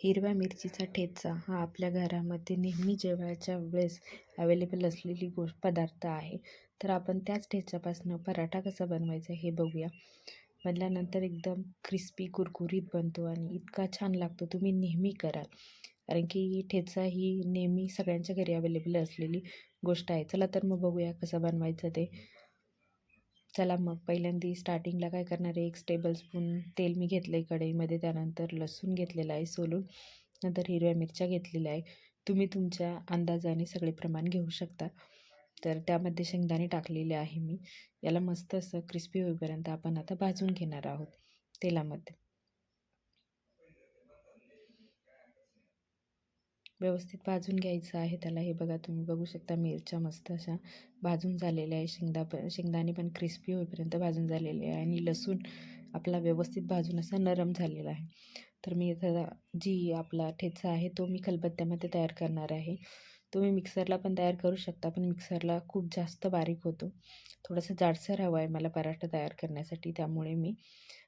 हिरव्या मिरचीचा ठेचा हा आपल्या घरामध्ये नेहमी जेवायच्या वेळेस अवेलेबल असलेली गो पदार्थ आहे. तर आपण त्याच ठेच्यापासून पराठा कसा बनवायचा हे बघूया. बनल्यानंतर एकदम क्रिस्पी कुरकुरीत बनतो आणि इतका छान लागतो तुम्ही नेहमी कराल कारण की ठेचा ही नेहमी सगळ्यांच्या घरी अवेलेबल असलेली गोष्ट आहे. चला तर मग बघूया कसं बनवायचं ते. चला मग पहिल्यांदा स्टार्टिंगला काय करणार आहे? एक टेबलस्पून तेल मी घेतलं आहे कढईमध्ये त्यानंतर लसूण घेतलेलं आहे सोलून नंतर हिरव्या मिरच्या घेतलेल्या आहे. तुम्ही तुमच्या अंदाजाने सगळे प्रमाण घेऊ शकता. तर त्यामध्ये शेंगदाणे टाकलेले आहे मी. याला मस्त असं क्रिस्पी होईपर्यंत आपण आता भाजून घेणार आहोत तेलामध्ये. व्यवस्थित भाजून घ्यायचं आहे. त्याला हे बघा तुम्ही बघू शकता मिरच्या मस्त अशा भाजून झालेल्या आहे शेंगदा पण शेंगदाणे पण क्रिस्पी होईपर्यंत भाजून झालेले आहे. आणि लसूण आपला व्यवस्थित भाजून असा नरम झालेला आहे. तर मी इथं जी आपला ठेचा आहे तो मी खलबत्त्यामध्ये तयार करणार आहे. तुम्ही मिक्सरला पण तयार करू शकता पण मिक्सरला खूप जास्त बारीक होतो. थोडंसं जाडसर हवा आहे मला पराठा तयार करण्यासाठी. त्यामुळे मी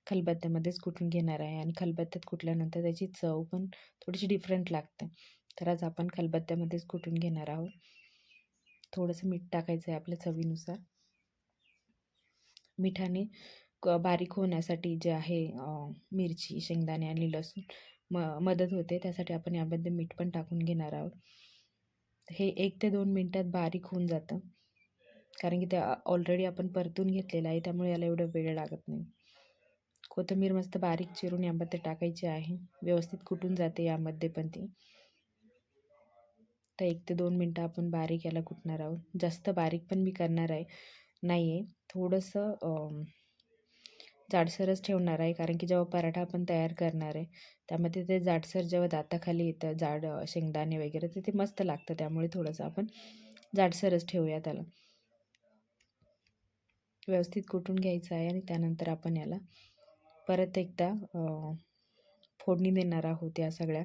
खलबत्त्यामध्येच कुटून घेणार आहे. आणि खलबत्त्यात कुटल्यानंतर त्याची चव पण थोडीशी डिफरंट लागते. तर आज आपण खलबत्त्यामध्येच कुटून घेणार आहोत? थोडंसं मीठ टाकायचं आहे आपल्या चवीनुसार. मिठाने क बारीक होण्यासाठी जे आहे मिरची शेंगदाणे आणि लसूण म मदत होते. त्यासाठी आपण यामध्ये मीठ पण टाकून घेणार आहोत. हे एक ते दोन मिनटात बारीक होऊन जातं. कारण की ते ऑलरेडी आपण परतून घेतलेलं आहे त्यामुळे याला एवढं वेळ लागत नाही. कोथिंबीर मस्त बारीक चिरून यामध्ये टाकायची आहे. व्यवस्थित कुटून जाते यामध्ये पण ती. तर एक ते दोन मिनटं आपण बारीक याला कुटणार आहोत. जास्त बारीक पण मी करणार आहे. नाही आहे थोडंसं जाडसरच ठेवणार आहे. कारण की जेव्हा पराठा आपण तयार करणार आहे त्यामध्ये ते जाडसर जेव्हा दाताखाली येतं जाड शेंगदाणे वगैरे तर ते मस्त लागतं. त्यामुळे थोडंसं आपण जाडसरच ठेवूया त्याला. व्यवस्थित कुटून घ्यायचं आहे आणि त्यानंतर आपण याला परत एकदा फोडणी देणार आहोत या सगळ्या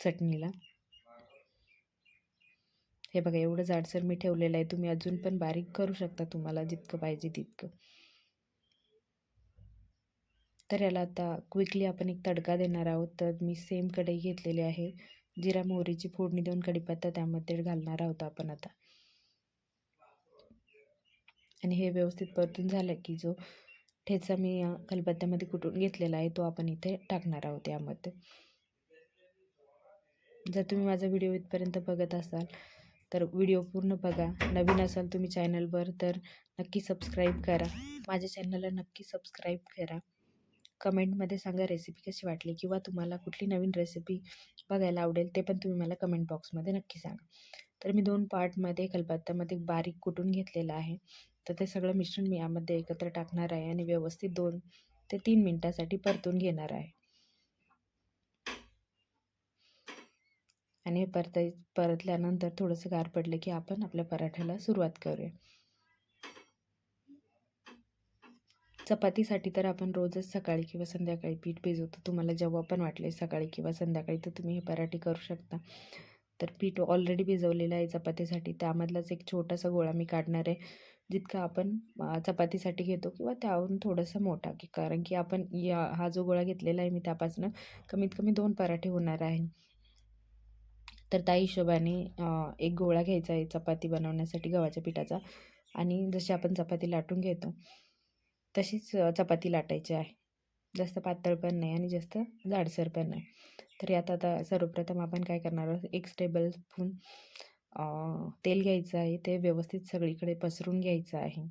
चटणीला. हे बघा एवढं जाडसर मी ठेवलेलं आहे. तुम्ही अजून पण बारीक करू शकता तुम्हाला जितकं पाहिजे तितकं. तर याला आता क्विकली आपण एक तडका देणार आहोत. तर मी सेम कढई घेतलेली आहे. जिरा मोहरीची फोडणी देऊन कढीपत्ता त्यामध्ये घालणार आहोत आपण आता. आणि हे व्यवस्थित परतून झालं की जो ठेचा मी कलपत्त्यामध्ये कुटून घेतलेला आहे तो आपण इथे टाकणार आहोत यामध्ये. जर तुम्ही माझा व्हिडिओ इथपर्यंत बघत असाल तर व्हिडिओ पूर्ण बघा. नवीन असाल तुम्ही चॅनलवर तर नक्की सबस्क्राईब करा. माझ्या चॅनलला नक्की सबस्क्राईब करा. कमेंटमध्ये सांगा रेसिपी कशी वाटली किंवा तुम्हाला कुठली नवीन रेसिपी बघायला आवडेल ते पण तुम्ही मला कमेंट बॉक्समध्ये नक्की सांगा. तर मी दोन पार्टमध्ये खलबत्त्यामध्ये बारीक कुटून घेतलेलं आहे. तर ते सगळं मिश्रण मी यामध्ये एकत्र टाकणार आहे आणि व्यवस्थित दोन ते तीन मिनटासाठी परतून घेणार आहे. आणि हे परत परतल्यानंतर थोडंसं गार पडलं की आपण आपल्या पराठ्याला सुरुवात करूया. चपातीसाठी तर आपण रोजच सकाळी किंवा संध्याकाळी पीठ भिजवतो. तुम्हाला जेव्हा पण वाटले सकाळी किंवा संध्याकाळी तर तुम्ही हे पराठे करू शकता. तर पीठ ऑलरेडी भिजवलेलं आहे चपातीसाठी. त्यामधलाच एक छोटासा गोळा मी काढणार आहे. जितका आपण चपातीसाठी घेतो किंवा त्याहून थोडंसं मोठा की कारण की आपण या हा जो गोळा घेतलेला आहे मी त्यापासून कमीत कमी दोन पराठे होणार आहे. तर त्या हिशोबाने एक गोळा घ्यायचा आहे चपाती बनवण्यासाठी गव्हाच्या पिठाचा आणि जशी आपण चपाती लाटून घेतो तशीच चपाती लाटायची आहे. जास्त पातळ पण नाही आणि जास्त जाडसर पण नाही. तर यात आता सर्वप्रथम आपण काय करणार आहोत? एक टेबल स्पून तेल घ्यायचं आहे. ते व्यवस्थित सगळीकडे पसरून घ्यायचं आहे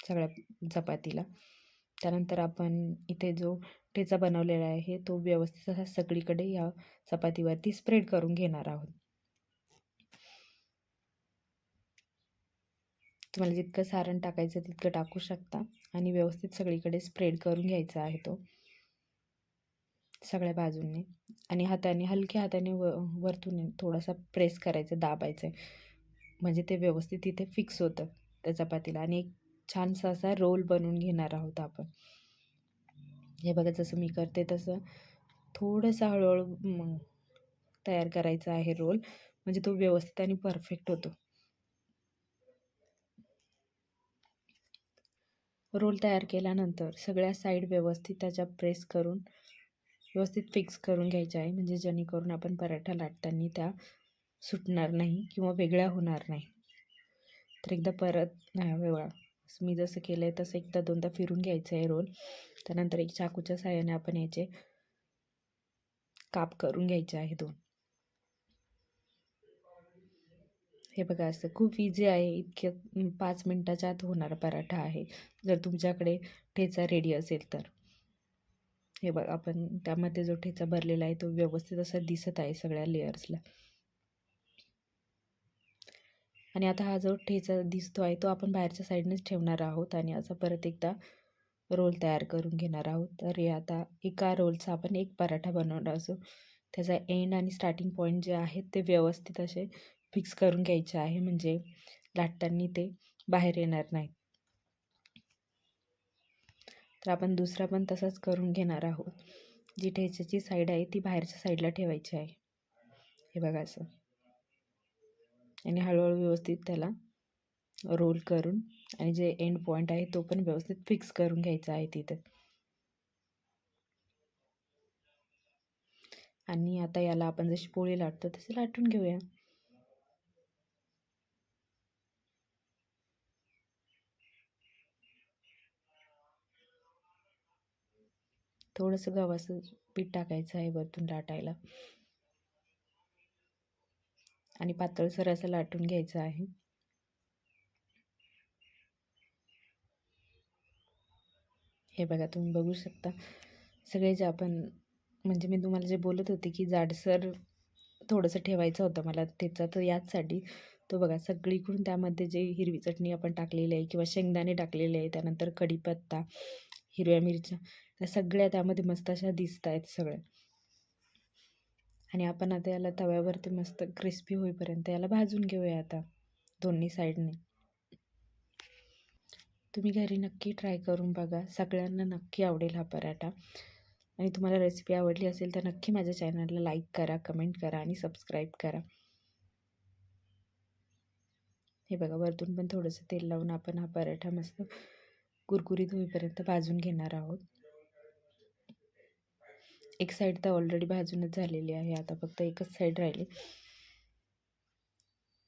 सगळ्या चपातीला. त्यानंतर आपण इथे जो ठेचा बनवलेला आहे. तो व्यवस्थित असा सगळीकडे या चपातीवरती स्प्रेड करून घेणार आहोत. तुम्हाला जितकं सारण टाकायचं तितकं टाकू शकता आणि व्यवस्थित सगळीकडे स्प्रेड करून घ्यायचा आहे तो. सगळ्या बाजूंनी. आणि हाताने हलक्या हाताने व वरतून थोडासा प्रेस करायचं दाबायचं आहे. म्हणजे ते व्यवस्थित इथे फिक्स होतं त्या चपातीला. आणि एक छानसा असा रोल बनवून घेणार आहोत आपण. हे बघा जसं मी करते तसं थोडंसं हळूहळू तयार करायचा आहे रोल. म्हणजे तो व्यवस्थित आणि परफेक्ट होतो. रोल तयार केल्यानंतर सगळ्या साईड व्यवस्थित त्याच्या प्रेस करून व्यवस्थित फिक्स करून घ्यायच्या आहे. म्हणजे जेणेकरून आपण पराठा लाटताना त्या सुटणार नाही किंवा वेगळ्या होणार नाही. तर एकदा परत वेगळा. मी जसं केलं आहे तसं एकदा दोनदा फिरून घ्यायचं आहे रोल. त्यानंतर एक चाकूच्या साहाय्याने आपण याचे काप करून घ्यायचे आहे दोन. हे बघा असं खूप इझी आहे. इतक्या पाच मिनटाच्या आत होणारा पराठा आहे. जर तुमच्याकडे ठेचा रेडी असेल तर. हे बघा आपण त्यामध्ये जो ठेचा भरलेला आहे तो व्यवस्थित असा दिसत आहे सगळ्या लेयर्सला आणि आता हा जो ठेचा दिसतो आहे तो आपण बाहेरच्या साईडनेच ठेवणार आहोत आणि असा परत एकदा रोल तयार करून घेणार आहोत. तर हे आता एका रोलचा आपण एक पराठा बनवणार असो. त्याचा एंड आणि स्टार्टिंग पॉईंट जे आहेत ते व्यवस्थित असे फिक्स करून घ्यायचे आहे. म्हणजे लाटताना ते बाहेर येणार नाही तर आपण दुसरा पण तसाच करून घेणार आहोत. जी ठेच्याची साईड आहे ती बाहेरच्या साईडला ठेवायची आहे. हे बघा असं. आणि हळूहळू व्यवस्थित त्याला रोल करून आणि जे एंड पॉईंट आहे तो पण व्यवस्थित फिक्स करून घ्यायचा आहे तिथं. आणि आता याला आपण जशी पोळी लाटतो तसे लाटून घेऊया. थोडंसं गव्हाचं पीठ टाकायचं आहे वरतून लाटायला. आणि पातळसर असं लाटून घ्यायचं आहे. हे बघा तुम्ही बघू शकता. सगळे जे आपण म्हणजे मी तुम्हाला जे बोलत होते की जाडसर थोडंसं ठेवायचं होतं मला त्याचा तर याचसाठी. तो बघा सगळीकडून त्यामध्ये जे हिरवी चटणी आपण टाकलेली आहे किंवा शेंगदाणे टाकलेले आहे त्यानंतर कढीपत्ता हिरव्या मिरच्या त्या सगळ्या त्यामध्ये मस्त अशा दिसत आहेत सगळ्या. आणि आपण आता याला तव्यावरती मस्त क्रिस्पी होईपर्यंत याला भाजून घेऊया आता दोन्ही साईडने तुम्ही घरी नक्की ट्राय करून बघा. सगळ्यांना नक्की आवडेल हा पराठा. आणि तुम्हाला रेसिपी आवडली असेल तर नक्की माझ्या चॅनलला लाईक करा कमेंट करा आणि सबस्क्राईब करा. हे बघा वरतून पण थोडंसं तेल लावून आपण हा पराठा मस्त कुरकुरीत होईपर्यंत भाजून घेणार आहोत. एक साईड तर ऑलरेडी भाजूनच झालेली आहे. आता फक्त एकच साईड राहिली.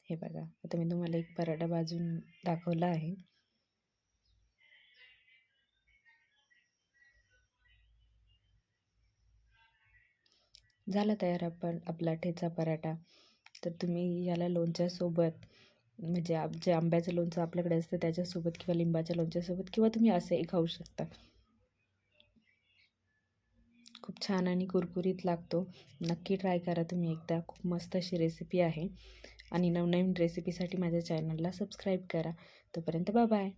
हे बघा. आता मी तुम्हाला एक पराठा भाजून दाखवला आहे. झाला तयार आपण आपला ठेचा पराठा. तर तुम्ही याला लोणच्यासोबत म्हणजे जे आंब्याचं लोणचं आपल्याकडे असतं त्याच्यासोबत किंवा लिंबाच्या लोणच्यासोबत किंवा तुम्ही असंही खाऊ शकता. खूप छान आणि कुरकुरीत लागतो. नक्की ट्राय करा तुम्ही एकदा. खूप मस्त अशी रेसिपी आहे. आणि नवनवीन रेसिपीसाठी माझ्या चॅनलला सबस्क्राईब करा. तोपर्यंत बाय